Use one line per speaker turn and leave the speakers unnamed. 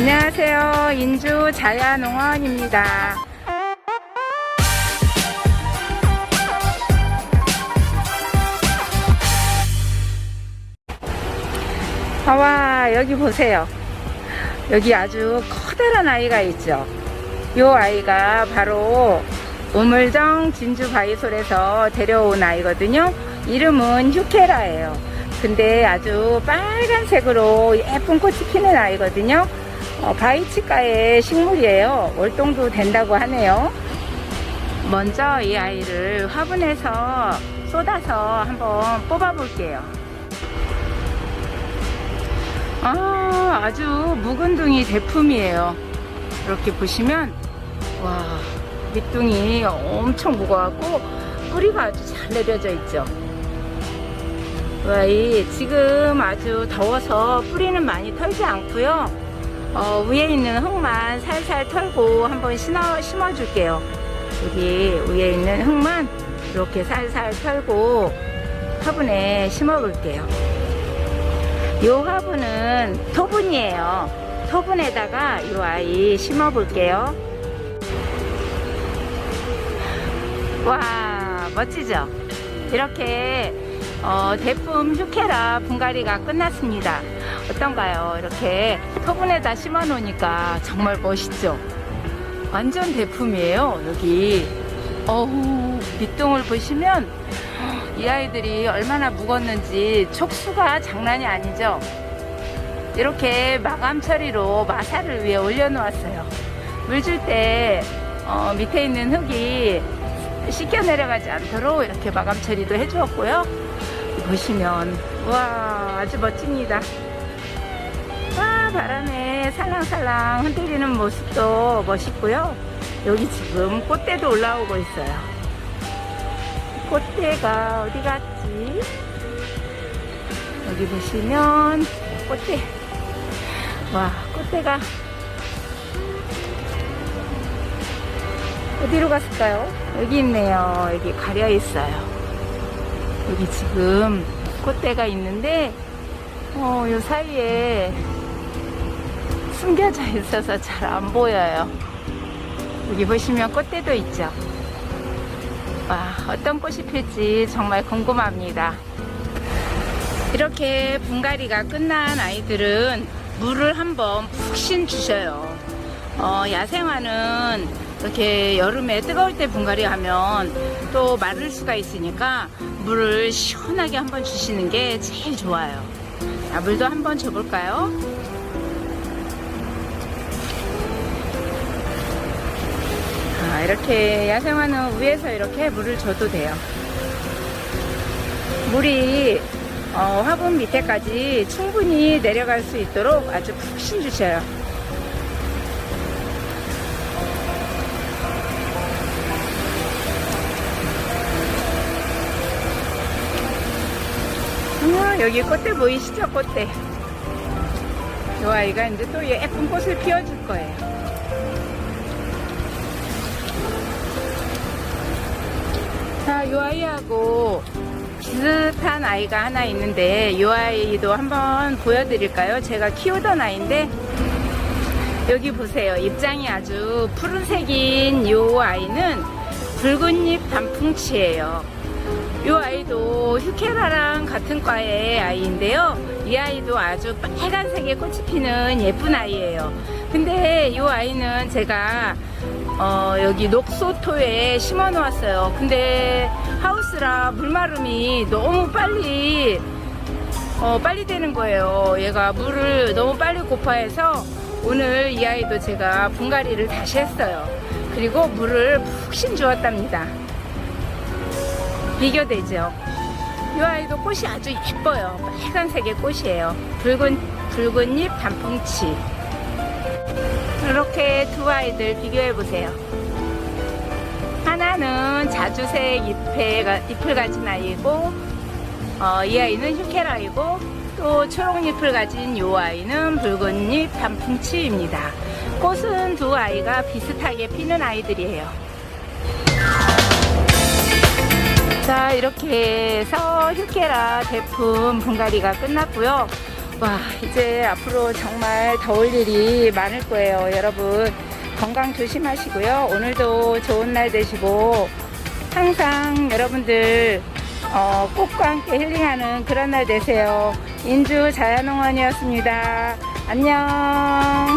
안녕하세요. 인주 자야농원입니다. 아, 와, 여기 보세요. 여기 아주 커다란 아이가 있죠. 이 아이가 바로 우물정 진주 바이솔에서 데려온 아이거든요. 이름은 휴케라예요. 근데 아주 빨간색으로 예쁜 꽃이 피는 아이거든요. 어, 바이치과의 식물이에요. 월동도 된다고 하네요. 먼저 이 아이를 화분에서 쏟아서 한번 뽑아 볼게요. 아, 아주 묵은둥이 대품이에요. 이렇게 보시면, 와, 밑둥이 엄청 무거워갖고, 뿌리가 아주 잘 내려져 있죠. 와, 이, 지금 아주 더워서 뿌리는 많이 털지 않고요. 어, 위에 있는 흙만 살살 털고 한번 심어, 심어줄게요. 여기 위에 있는 흙만 이렇게 살살 털고 화분에 심어볼게요. 요 화분은 토분이에요. 토분에다가 이 아이 심어볼게요. 와, 멋지죠? 이렇게 어, 대품 휴케라 분갈이가 끝났습니다. 어떤가요? 이렇게 토분에다 심어 놓으니까 정말 멋있죠? 완전 대품이에요, 여기. 어우, 밑둥을 보시면 이 아이들이 얼마나 묵었는지 촉수가 장난이 아니죠. 이렇게 마감 처리로 마사를 위에 올려놓았어요. 물 줄때 어, 밑에 있는 흙이 씻겨 내려가지 않도록 이렇게 마감 처리도 해주었고요. 보시면 와 아주 멋집니다. 와 바람에 살랑살랑 흔들리는 모습도 멋있고요. 여기 지금 꽃대도 올라오고 있어요. 꽃대가 어디 갔지? 여기 보시면 꽃대. 와, 꽃대가 어디로 갔을까요? 여기 있네요. 여기 가려 있어요. 여기 지금 꽃대가 있는데, 어, 요 사이에 숨겨져 있어서 잘 안 보여요. 여기 보시면 꽃대도 있죠. 와, 어떤 꽃이 필지 정말 궁금합니다. 이렇게 분갈이가 끝난 아이들은 물을 한번 푹신 주셔요. 어, 야생화는 이렇게 여름에 뜨거울 때 분갈이 하면 또 마를 수가 있으니까 물을 시원하게 한번 주시는 게 제일 좋아요. 자, 물도 한번 줘볼까요? 이렇게 야생화는 위에서 이렇게 물을 줘도 돼요. 물이 어, 화분 밑에까지 충분히 내려갈 수 있도록 아주 푹신 주셔요. 어머, 여기 꽃대 보이시죠? 꽃대. 이 아이가 이제 또 예쁜 꽃을 피워줄 거예요. 자, 이 아이하고 비슷한 아이가 하나 있는데 이 아이도 한번 보여드릴까요? 제가 키우던 아이인데 여기 보세요. 입장이 아주 푸른색인 이 아이는 붉은잎 단풍치예요. 이 아이도 휴케라랑 같은 과의 아이인데요. 이 아이도 아주 빨간색의 꽃이 피는 예쁜 아이예요. 근데 이 아이는 제가 어, 여기 녹소토에 심어 놓았어요. 근데 하우스라 물마름이 너무 빨리 어, 빨리 되는 거예요. 얘가 물을 너무 빨리 고파해서 오늘 이 아이도 제가 분갈이를 다시 했어요. 그리고 물을 푹신 주었답니다. 비교되죠? 이 아이도 꽃이 아주 예뻐요. 빨간색의 꽃이에요. 붉은, 붉은 잎 단풍치. 이렇게 두 아이들 비교해 보세요. 하나는 자주색 잎에, 잎을 가진 아이고, 어, 이 아이는 휴케라이고, 또 초록잎을 가진 이 아이는 붉은잎 단풍치입니다. 꽃은 두 아이가 비슷하게 피는 아이들이에요. 자, 이렇게 해서 휴케라 대품 분갈이가 끝났고요. 와, 이제 앞으로 정말 더울 일이 많을 거예요. 여러분, 건강 조심하시고요. 오늘도 좋은 날 되시고, 항상 여러분들, 어, 꽃과 함께 힐링하는 그런 날 되세요. 인주 자연농원이었습니다. 안녕.